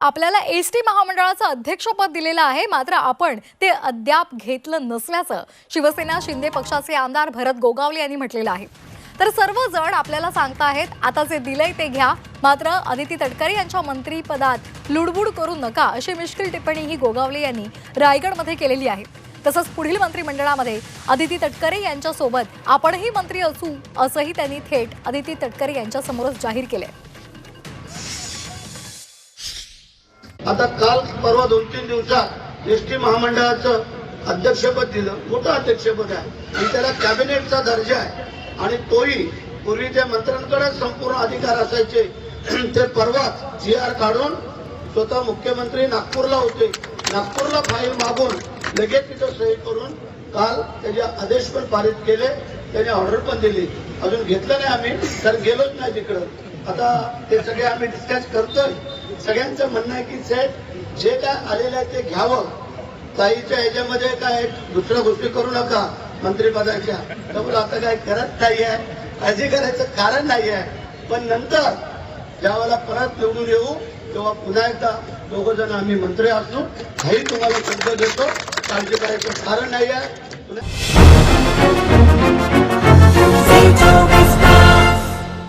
आपल्याला S T महामंडळाचं अध्यक्षपद दिलेलं आहे. मात्र आपण ते अद्याप घेतलं नसल्याचं शिवसेना शिंदे पक्षाचे आमदार भरत गोगावले यांनी म्हटलेलं आहे. तर सर्वजण आपल्याला सांगताहेत आता जे दिलंय ते घ्या. मात्र अदिती तटकरे यांच्या मंत्रीपदात लुडबुड करू नका अशी मिश्किल टिप्पणी ही गोगावले यांनी रायगडमध्ये केलेली आहे. तसंच पुढील मंत्रिमंडळामध्ये अदिती तटकरे यांच्यासोबत आपणही मंत्री असू असंही त्यांनी थेट अदिती तटकरे यांच्यासमोरच जाहीर केलंय. आता काल परवा दोन तीन दिवसात एस टी महामंडळाचं अध्यक्षपद दिलं. मोठं अध्यक्षपद आहे. आणि त्याला कॅबिनेटचा दर्जा आहे. आणि तोही पूर्वी त्या मंत्र्यांकडे संपूर्ण अधिकार असायचे. ते परवाच जी आर काढून स्वतः मुख्यमंत्री नागपूरला होते. नागपूरला फाईल मागून लगेच तिथं सही करून काल त्याचे आदेश पण पारित केले. त्याने ऑर्डर पण दिली. अजून घेतलं नाही आम्ही तर गेलोच नाही तिकडं. आता ते सगळे आम्ही डिस्कस करतोय. सगळ्यांचं म्हणणं आहे की साहेब जे काय आलेलं आहे ते घ्यावं. ताईच्या ह्याच्यामध्ये काय दुसऱ्या गोष्टी करू नका मंत्रिपदाच्या. त्यामुळे आता काय करत नाही आहे काळजी करायचं कारण नाही आहे पण नंतर ज्यावेळेला परत निवडून येऊ तेव्हा पुन्हा एकदा दोघ जण आम्ही मंत्री असू. काही तुम्हाला शब्द देतो. काळजी करायचं कारण नाही आहे